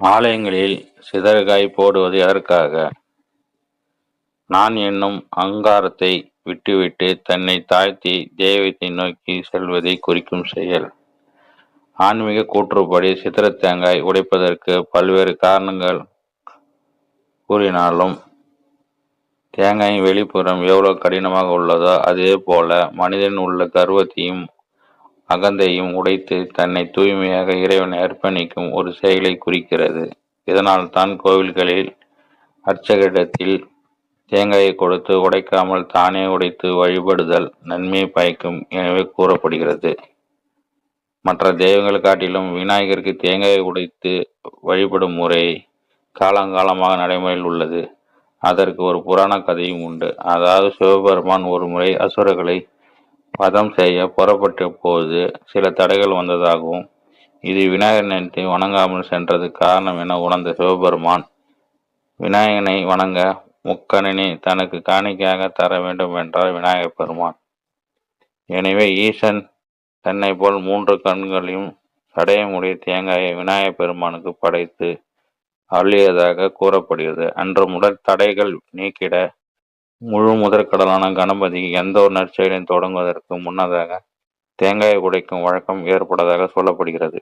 ஆலயங்களில் சிதறுகாய் போடுவது எதற்காக? நான் என்னும் அங்காரத்தை விட்டுவிட்டு தன்னை தாழ்த்தி தெய்வத்தை நோக்கி செல்வதை குறிக்கும் செயல். ஆன்மீக கூற்றுப்படி சித்திர தேங்காய் உடைப்பதற்கு பல்வேறு காரணங்கள் கூறினாலும் தேங்காயின் வெளிப்புறம் எவ்வளவு கடினமாக உள்ளதோ அதே போல மனிதன் உள்ள கர்வத்தையும் அகந்தையும் உடைத்து தன்னை தூய்மையாக இறைவனை அர்ப்பணிக்கும் ஒரு செயலை குறிக்கிறது. இதனால்தான் கோவில்களில் அர்ச்சகரிடத்தில் தேங்காயை கொடுத்து உடைக்காமல் தானே உடைத்து வழிபடுதல் நன்மையை பயக்கும் எனவே கூறப்படுகிறது. மற்ற தெய்வங்கள் காட்டிலும் விநாயகருக்கு தேங்காயை உடைத்து வழிபடும் முறை காலங்காலமாக நடைமுறையில் உள்ளது. அதற்கு ஒரு புராண கதையும் உண்டு. அதாவது சிவபெருமான் ஒரு முறை அசுரர்களை வதம் செய்ய புறப்பட்ட போது சில தடைகள் வந்ததாகவும் இது விநாயகனை வணங்காமல் சென்றது காரணம் என உணர்ந்த சிவபெருமான் விநாயகனை வணங்க முக்கணினி தனக்கு காணிக்கையாக தர வேண்டும் என்றார் விநாயகர் பெருமான். எனவே ஈசன் தன்னைப் போல் மூன்று கண்களையும் சடையமுடைய தேங்காயை விநாயகப் பெருமானுக்கு படைத்து அள்ளியதாக கூறப்படுகிறது. அன்று முதல் தடைகள் நீக்கிட முழு முதற்கடலான கணபதி எந்த ஒரு நற்செயலையும் தொடங்குவதற்கு முன்னதாக தேங்காயை உடைக்கும் வழக்கம் ஏற்பட்டதாக சொல்லப்படுகிறது.